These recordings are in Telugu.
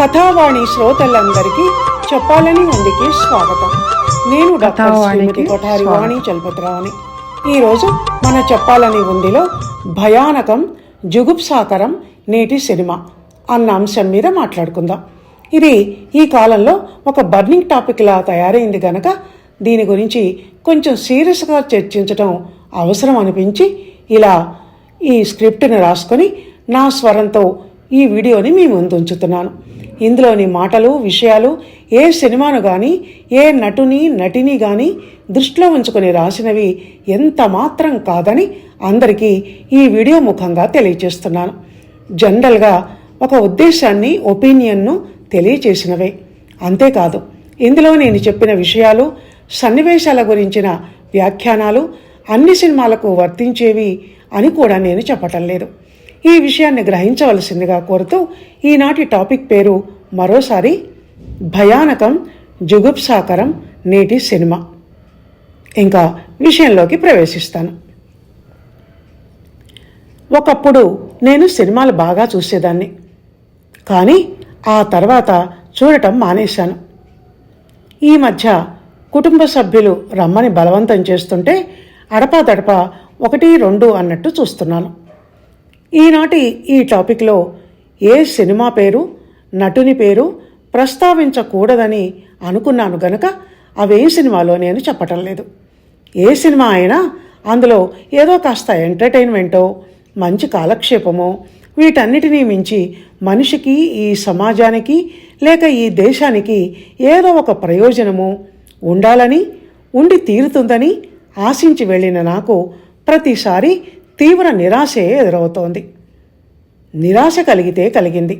కథావాణి శ్రోతలందరికీ చెప్పాలని ఉందికి స్వాగతం. నేను డాక్టర్ శ్రీమతి కొఠారి. వాణి చలపతిరావుని. ఈరోజు మన చెప్పాలని ఉందిలో భయానకం జుగుప్సాకరం నేటి సినిమా. అన్న అంశం మీద మాట్లాడుకుందాం. ఇది ఈ కాలంలో ఒక బర్నింగ్ టాపిక్ లా తయారైంది గనక దీని గురించి కొంచెం సీరియస్గా చర్చించడం అవసరం అనిపించి ఇలా ఈ స్క్రిప్ట్ని రాసుకొని నా స్వరంతో ఈ వీడియోని మీ ముందు ఉంచుతున్నాను. ఇందులోని మాటలు విషయాలు ఏ సినిమాను కానీ ఏ నటుని నటిని కానీ దృష్టిలో ఉంచుకొని రాసినవి ఎంత మాత్రం కాదని అందరికీ ఈ వీడియో ముఖంగా తెలియజేస్తున్నాను జనరల్గా ఒక ఉద్దేశాన్ని ఒపీనియన్ను తెలియచేసినవే. అంతేకాదు ఇందులో నేను చెప్పిన విషయాలు సన్నివేశాల గురించిన వ్యాఖ్యానాలు అన్ని సినిమాలకు వర్తించేవి అని కూడా నేను చెప్పటం లేదు. ఈ విషయాన్ని గ్రహించవలసిందిగా కోరుతూ ఈనాటి టాపిక్ పేరు మరోసారి భయానకం జుగుప్సాకరం నేటి సినిమా. ఇంకా విషయంలోకి ప్రవేశిస్తాను. ఒకప్పుడు నేను సినిమాలు బాగా చూసేదాన్ని. కానీ ఆ తర్వాత చూడటం మానేశాను. ఈ మధ్య కుటుంబ సభ్యులు రమ్మని బలవంతం చేస్తుంటే అడపాదడప ఒకటి రెండు అన్నట్టు చూస్తున్నాను. ఈనాటి ఈ టాపిక్లో ఏ సినిమా పేరు నటుని పేరు ప్రస్తావించకూడదని అనుకున్నాను గనక అవే సినిమాలో నేను చెప్పటం లేదు. ఏ సినిమా అయినా అందులో ఏదో కాస్త ఎంటర్టైన్మెంటో మంచి కాలక్షేపమో వీటన్నిటినీ మించి మనిషికి ఈ సమాజానికి లేక ఈ దేశానికి ఏదో ఒక ప్రయోజనము ఉండాలని ఉండి తీరుతుందని ఆశించి వెళ్ళిన నాకు ప్రతిసారి తీవ్ర నిరాశే ఎదురవుతోంది. నిరాశ కలిగితే కలిగింది.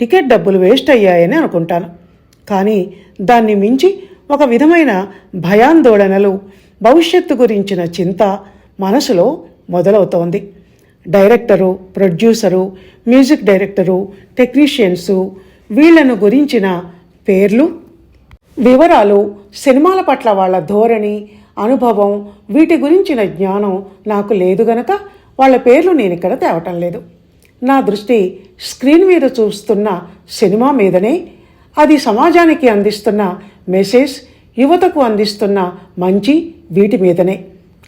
టికెట్ డబ్బులు వేస్ట్ అయ్యాయని అనుకుంటాను. కానీ దాన్ని మించి ఒక విధమైన భయాందోళనలు భవిష్యత్తు గురించిన చింత మనసులో మొదలవుతోంది. Director producer music director technicians వీళ్ళను గురించిన పేర్లు వివరాలు సినిమాల పట్ల వాళ్ళ ధోరణి అనుభవం వీటి గురించిన జ్ఞానం నాకు లేదు గనక వాళ్ళ పేర్లు నేను ఇక్కడ తేవటం లేదు. నా దృష్టి స్క్రీన్ మీద చూస్తున్న సినిమా మీదనే అది సమాజానికి అందిస్తున్న మెసేజ్ యువతకు అందిస్తున్న మంచి వీటి మీదనే.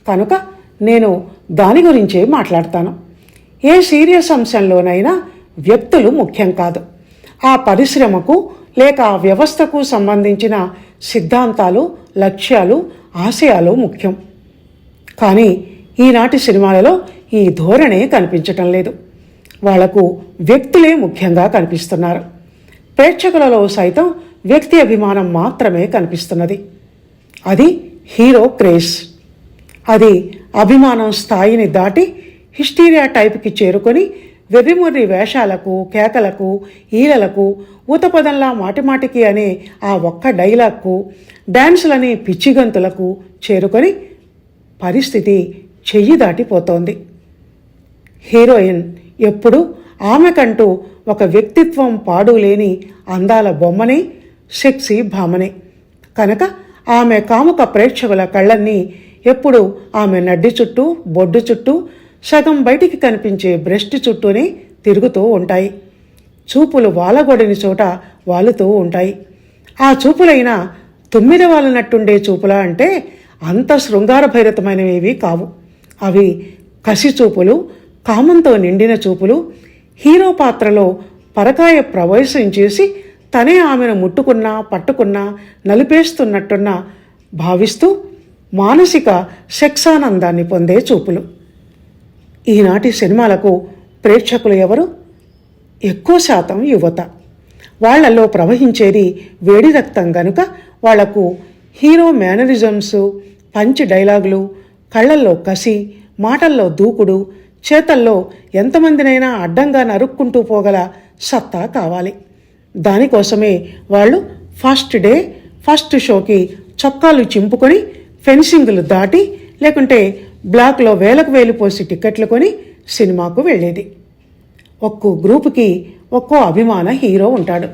కనుక నేను దాని గురించే మాట్లాడతాను. ఏ సీరియస్ అంశంలోనైనా వ్యక్తులు ముఖ్యం కాదు. ఆ పరిశ్రమకు లేక ఆ వ్యవస్థకు సంబంధించిన సిద్ధాంతాలు లక్ష్యాలు ఆశయాలు ముఖ్యం. కానీ ఈనాటి సినిమాలలో ఈ ధోరణే కనిపించటం లేదు. వాళ్ళకు వ్యక్తులే ముఖ్యంగా కనిపిస్తున్నారు. ప్రేక్షకులలో సైతం వ్యక్తి అభిమానం మాత్రమే కనిపిస్తున్నది. అది హీరో క్రేజ్. అది అభిమానం స్థాయిని దాటి హిస్టీరియా టైప్కి చేరుకొని వెర్రిముర్రి వేషాలకు కేకలకు ఈలలకు ఊతపదంలా మాటిమాటికి అనే ఆ ఒక్క డైలాగ్కు డాన్సులని పిచ్చిగంతులకు చేరుకొని పరిస్థితి చెయ్యి దాటిపోతోంది. హీరోయిన్. ఎప్పుడు? ఆమెకంటూ ఒక వ్యక్తిత్వం పాడు లేని అందాల బొమ్మనే సెక్సీ భామనే. కనుక ఆమె కాముక ప్రేక్షకుల కళ్ళన్నీ ఎప్పుడు ఆమె నడ్డి చుట్టూ బొడ్డు చుట్టూ సగం బయటికి కనిపించే బ్రెస్ట్ చుట్టూనే తిరుగుతూ ఉంటాయి. చూపులు వాలగొడని చోట వాలుతూ ఉంటాయి. ఆ చూపులైనా తొమ్మిది వాలినట్టుండే చూపులా అంటే అంత శృంగారభైరతమైనవి కావు. అవి కసి చూపులు కామంతో నిండిన చూపులు హీరో పాత్రలో పరకాయ ప్రవేశం చేసి తనే ఆమెను ముట్టుకున్నా పట్టుకున్నా నలిపేస్తున్నట్టున్న భావిస్తూ మానసిక సెక్సానందాన్ని పొందే చూపులు. ఈనాటి సినిమాలకు ప్రేక్షకులు ఎవరు? ఎక్కువ శాతం యువత. వాళ్ళల్లో ప్రవహించేది వేడి రక్తం గనుక వాళ్ళకు హీరో మేనరిజమ్స్ పంచ్ డైలాగులు కళ్ళల్లో కసి మాటల్లో దూకుడు చేతల్లో ఎంతమందినైనా అడ్డంగా నరుక్కుంటూ పోగల సత్తా కావాలి. దానికోసమే వాళ్ళు ఫస్ట్ డే ఫస్ట్ షోకి చొక్కాలు చింపుకొని ఫెన్సింగ్లు దాటి లేకుంటే బ్లాక్లో వేలకు వేలు పోసి టిక్కెట్లు కొని సినిమాకు వెళ్ళేది. ఒక్కో గ్రూపుకి ఒక్కో అభిమాన హీరో ఉంటాడు.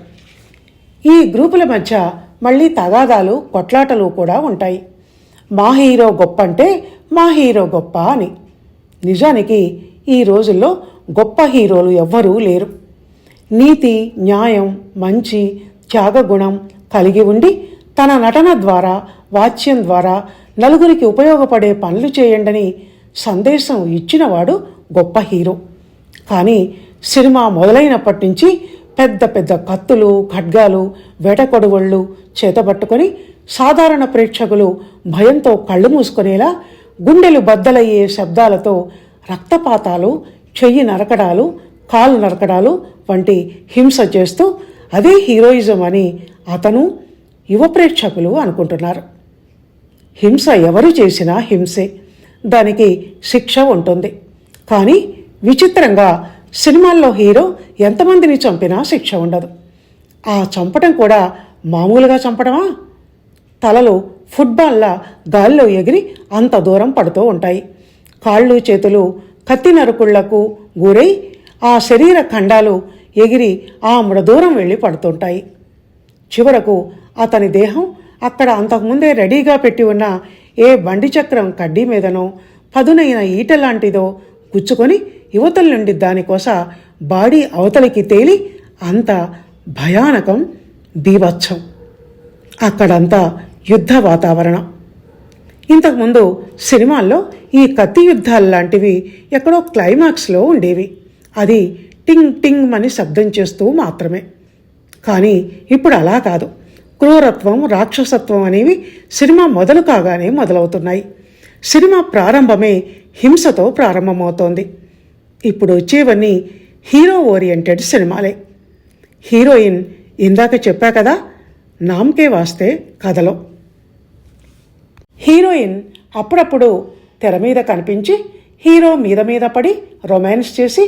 ఈ గ్రూపుల మధ్య మళ్ళీ తగాదాలు కొట్లాటలు కూడా ఉంటాయి. మా హీరో గొప్ప అంటే మా హీరో గొప్ప అని. నిజానికి ఈ రోజుల్లో గొప్ప హీరోలు ఎవ్వరూ లేరు. నీతి న్యాయం మంచి త్యాగగుణం కలిగి ఉండి తన నటన ద్వారా వాచ్యం ద్వారా నలుగురికి ఉపయోగపడే పనులు చేయండని సందేశం ఇచ్చినవాడు గొప్ప హీరో. కానీ సినిమా మొదలైనప్పటి నుంచి పెద్ద పెద్ద కత్తులు ఖడ్గాలు వేటకొడుగుళ్ళు చేతబట్టుకొని సాధారణ ప్రేక్షకులు భయంతో కళ్ళు మూసుకునేలా గుండెలు బద్దలయ్యే శబ్దాలతో రక్తపాతాలు చెయ్యి నరకడాలు కాలు నరకడాలు వంటి హింస చేస్తూ అదే హీరోయిజం అని అతను యువ ప్రేక్షకులు అనుకుంటున్నారు. హింస ఎవరు చేసినా హింసే. దానికి శిక్ష ఉంటుంది. కానీ విచిత్రంగా సినిమాల్లో హీరో ఎంతమందిని చంపినా శిక్ష ఉండదు. ఆ చంపటం కూడా మామూలుగా చంపడమా తలలు ఫుట్బాల్లా గాల్లో ఎగిరి అంత దూరం పడుతూ ఉంటాయి. కాళ్ళు చేతులు కత్తి నరుకుళ్ళకు గురై ఆ శరీర ఖండాలు ఎగిరి ఆ దూరం వెళ్ళి పడుతుంటాయి. చివరకు అతని దేహం అక్కడ అంతకుముందే రెడీగా పెట్టి ఉన్న ఏ బండి చక్రం కడ్డీ మీదనో పదునైన ఈట లాంటిదో గుచ్చుకొని యువతల నుండి దానికోస బాడీ అవతలికి తేలి అంత భయానకం బీభత్సం. అక్కడంతా యుద్ధ వాతావరణం. ఇంతకుముందు సినిమాల్లో ఈ కత్తి యుద్ధాలు లాంటివి ఎక్కడో క్లైమాక్స్లో ఉండేవి. అది టింగ్ టింగ్ అని శబ్దం చేస్తూ మాత్రమే. కానీ ఇప్పుడు అలా కాదు. క్రూరత్వం రాక్షసత్వం అనేవి సినిమా మొదలు కాగానే మొదలవుతున్నాయి. సినిమా ప్రారంభమే హింసతో ప్రారంభమవుతోంది. ఇప్పుడు వచ్చేవన్నీ హీరో ఓరియంటెడ్ సినిమాలే. హీరోయిన్ ఇందాక చెప్పా కదా నామ్కే వాస్తే కథలో. హీరోయిన్ అప్పుడప్పుడు తెర మీద కనిపించి హీరో మీద మీద పడి రొమాన్స్ చేసి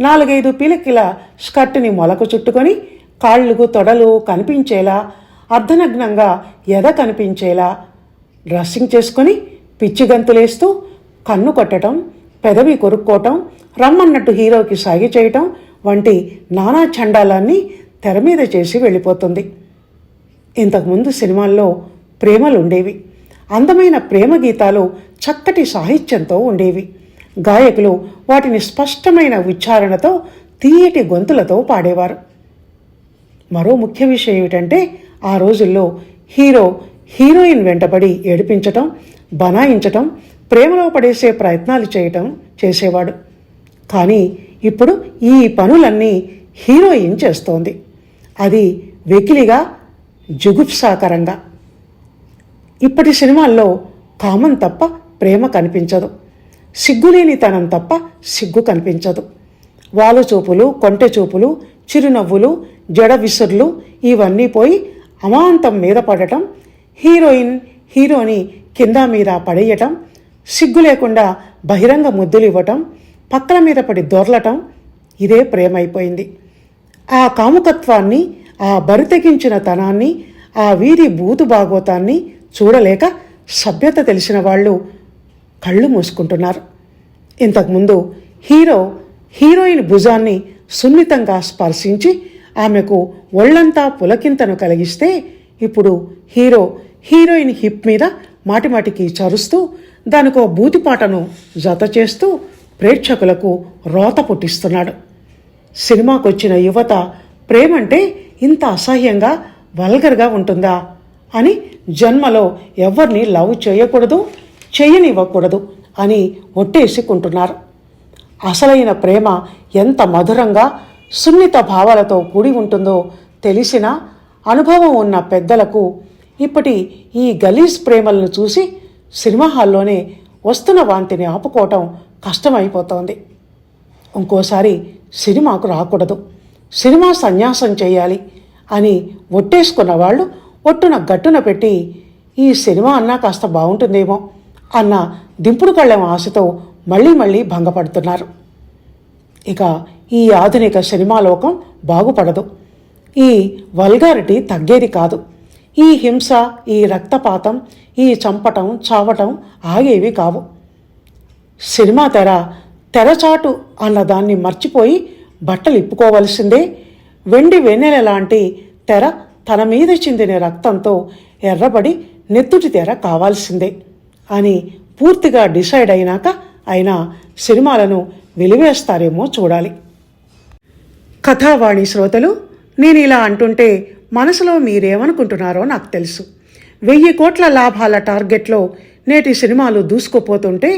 నాలుగైదు పిలకిల స్కర్ట్ని మొలకు చుట్టుకొని కాళ్ళకు తొడలు కనిపించేలా అర్ధనగ్నంగా ఎద కనిపించేలా డ్రెస్సింగ్ చేసుకొని పిచ్చి గంతులేస్తూ కన్ను కొట్టడం పెదవి కొరుక్కోవటం రమ్మన్నట్టు హీరోకి సాగి చేయటం వంటి నానా చండాలాన్ని తెర మీద చేసి వెళ్ళిపోతుంది. ఇంతకుముందు సినిమాల్లో ప్రేమలు ఉండేవి అందమైన ప్రేమ గీతాలు చక్కటి సాహిత్యంతో ఉండేవి. గాయకులు వాటిని స్పష్టమైన ఉచ్చారణతో తీయటి గొంతులతో పాడేవారు. మరో ముఖ్య విషయం ఏమిటంటే ఆ రోజుల్లో హీరో హీరోయిన్ వెంటబడి ఏడిపించటం బనాయించటం ప్రేమలో పడేసే ప్రయత్నాలు చేయటం చేసేవాడు. కానీ ఇప్పుడు ఈ పనులన్నీ హీరోయిన్ చేస్తోంది. అది వెకిలిగా జుగుప్సాకరంగా. ఇప్పటి సినిమాల్లో కామం తప్ప ప్రేమ కనిపించదు. సిగ్గులేనితనం తప్ప సిగ్గు కనిపించదు. వాలు చూపులు కొంటె చూపులు చిరునవ్వులు జడ విసుర్లు ఇవన్నీ పోయి అమాంతం మీద పడటం హీరోయిన్ హీరోని కింద మీద పడేయటం సిగ్గు లేకుండా బహిరంగ ముద్దులు ఇవ్వటం పక్కల మీద పడి దొర్లటం ఇదే ప్రేమైపోయింది. ఆ కాముకత్వాన్ని ఆ బరితెగించిన తనాన్ని ఆ వీరి బూతు భాగోతాన్ని చూడలేక సభ్యత తెలిసిన వాళ్ళు కళ్ళు మూసుకుంటున్నారు. ఇంతకుముందు హీరో హీరోయిన్ భుజాన్ని సున్నితంగా స్పర్శించి ఆమెకు ఒళ్ళంతా పులకింతను కలిగిస్తే ఇప్పుడు హీరో హీరోయిన్ హిప్ మీద మాటిమాటికి చరుస్తూ దానికో బూతిపాటను జత చేస్తూ ప్రేక్షకులకు రోత పుట్టిస్తున్నాడు. సినిమాకొచ్చిన యువత ప్రేమంటే ఇంత అసహ్యంగా వల్గర్గా ఉంటుందా? అని జన్మలో ఎవరిని లవ్ చేయకూడదు చేయనివ్వకూడదు అని ఒట్టేసుకుంటున్నారు. అసలైన ప్రేమ ఎంత మధురంగా సున్నిత భావాలతో కూడి ఉంటుందో తెలిసిన అనుభవం ఉన్న పెద్దలకు ఇప్పటి ఈ గలీజ్ ప్రేమలను చూసి సినిమా హాల్లోనే వస్తున్న వాంతిని ఆపుకోవటం కష్టమైపోతోంది. ఇంకోసారి సినిమాకు రాకూడదు సినిమా సన్యాసం చేయాలి అని ఒట్టేసుకున్న వాళ్ళు పొట్టున గట్టున పెట్టి ఈ సినిమా అన్నా కాస్త బాగుంటుందేమో అన్న దింపుడు కళ్ళెం ఆశతో మళ్ళీ మళ్ళీ భంగపడుతున్నారు. ఇక ఈ ఆధునిక సినిమా లోకం బాగుపడదు. ఈ వల్గారిటీ తగ్గేది కాదు. ఈ హింస ఈ రక్తపాతం ఈ చంపటం చావటం ఆగేవి కావు. సినిమా తెర తెరచాటు అన్న దాన్ని మర్చిపోయి బట్టలు ఇప్పుకోవలసిందే వెండి వెన్నెల లాంటి తెర తన మీద చిందిన రక్తంతో ఎర్రబడి నెత్తుటి తెర కావాల్సిందే అని పూర్తిగా డిసైడ్ అయినాక ఆయన సినిమాలను వెలివేస్తారేమో చూడాలి. కథావాణి శ్రోతలు నేను ఇలా అంటుంటే మనసులో మీరేమనుకుంటున్నారో నాకు తెలుసు. వెయ్యి కోట్ల లాభాల టార్గెట్లో నేటి సినిమాలు దూసుకుపోతుంటే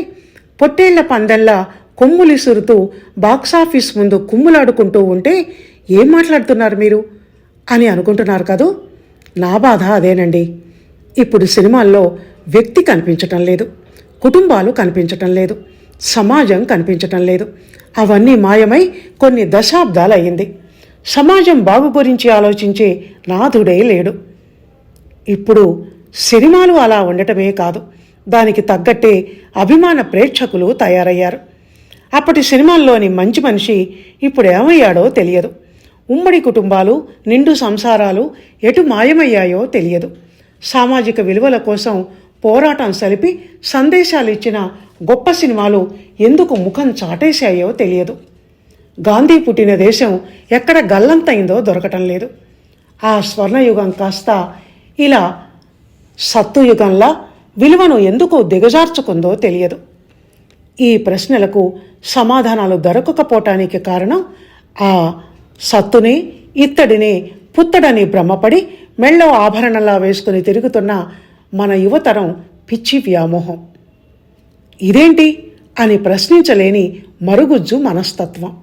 పొట్టేళ్ళ పందెల్లా కొమ్ములిసురుతూ బాక్సాఫీస్ ముందు కుమ్ములాడుకుంటూ ఉంటే ఏం మాట్లాడుతున్నారు మీరు? అని అనుకుంటున్నారు కదూ? నా బాధ అదేనండి. ఇప్పుడు సినిమాల్లో వ్యక్తి కనిపించటం లేదు కుటుంబాలు కనిపించటం లేదు సమాజం కనిపించటం లేదు. అవన్నీ మాయమై కొన్ని దశాబ్దాలు అయ్యింది సమాజం బాగు గురించి ఆలోచించే నాథుడే లేడు. ఇప్పుడు సినిమాలు అలా ఉండటమే కాదు దానికి తగ్గట్టే అభిమాన ప్రేక్షకులు తయారయ్యారు. అప్పటి సినిమాల్లోని మంచి మనిషి ఇప్పుడు ఏమయ్యాడో తెలియదు. ఉమ్మడి కుటుంబాలు నిండు సంసారాలు ఎటు మాయమయ్యాయో తెలియదు. సామాజిక విలువల కోసం పోరాటం సలిపి సందేశాలు ఇచ్చిన గొప్ప సినిమాలు ఎందుకు ముఖం చాటేశాయో తెలియదు. గాంధీ పుట్టిన దేశం ఎక్కడ గల్లంతైందో దొరకటం లేదు. ఆ స్వర్ణయుగం కాస్త ఇలా సత్తుయుగంలా విలువను ఎందుకు దిగజార్చుకుందో తెలియదు. ఈ ప్రశ్నలకు సమాధానాలు దొరకకపోవటానికి కారణం ఆ సత్తుని ఇత్తడిని పుత్తడని భ్రమపడి మెళ్ళో ఆభరణలా వేసుకుని తిరుగుతున్న మన యువతరం పిచ్చి వ్యామోహం. ఇదేంటి? అని ప్రశ్నించలేని మరుగుజ్జు మనస్తత్వం.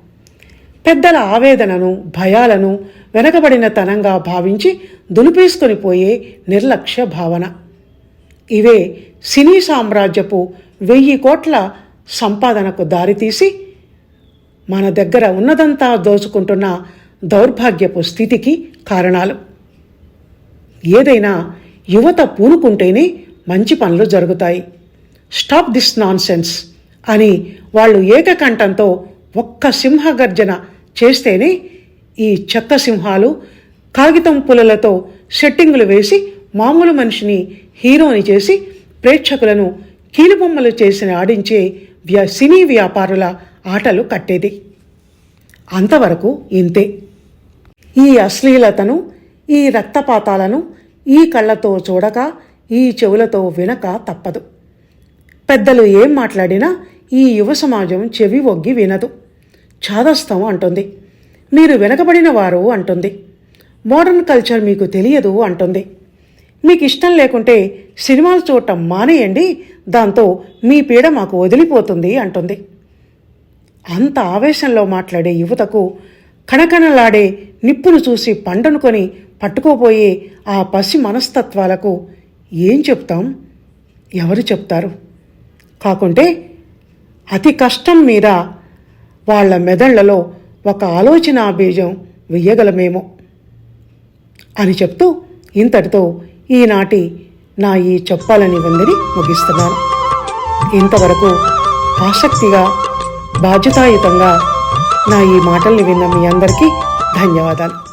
పెద్దల ఆవేదనను భయాలను వెనకబడిన తనంగా భావించి దులిపేసుకొని పోయే నిర్లక్ష్య భావన. ఇవే సినీ సామ్రాజ్యపు వెయ్యి కోట్ల సంపాదనకు దారితీసి మన దగ్గర ఉన్నదంతా దోచుకుంటున్న దౌర్భాగ్యపు స్థితికి కారణాలు. ఏదైనా యువత పూనుకుంటేనే మంచి పనులు జరుగుతాయి. స్టాప్ దిస్ నాన్ సెన్స్ అని వాళ్ళు ఏకకంఠంతో ఒక్క సింహగర్జన చేస్తేనే ఈ చెక్క సింహాలు కాగితం పులలతో సెట్టింగులు వేసి మామూలు మనిషిని హీరోని చేసి ప్రేక్షకులను కీలుబొమ్మలు చేసిన ఆడించే వ్య సినీ వ్యాపారుల ఆటలు కట్టేది. అంతవరకు ఇంతే. ఈ అశ్లీలతను ఈ రక్తపాతాలను ఈ కళ్ళతో చూడక ఈ చెవులతో వినక తప్పదు. పెద్దలు ఏం మాట్లాడినా ఈ యువ సమాజం చెవి ఒగ్గి వినదు. చాదస్తం అంటుంది. మీరు వెనకబడిన వారు అంటుంది. మోడర్న్ కల్చర్ మీకు తెలియదు అంటుంది. మీకు ఇష్టం లేకుంటే సినిమాలు చూడటం మానేయండి దాంతో మీ పీడ మాకు వదిలిపోతుంది అంటుంది. అంత ఆవేశంలో మాట్లాడే యువతకు కణకణలాడే నిప్పును చూసి పంటనుకొని పట్టుకోపోయే ఆ పసి మనస్తత్వాలకు ఏం చెప్తాం? ఎవరు చెప్తారు? కాకుంటే అతి కష్టం మీద వాళ్ళ మెదళ్ళలో ఒక ఆలోచన బీజం వెయ్యగలమేమో అని చెప్తూ ఇంతటితో ఈనాటి నా ఈ చెప్పాలని వందని ముగిస్తున్నాను. ఇంతవరకు ఆసక్తిగా బాధ్యతాయుతంగా నా ఈ మాటల్ని విన్న మీ అందరికీ ధన్యవాదాలు.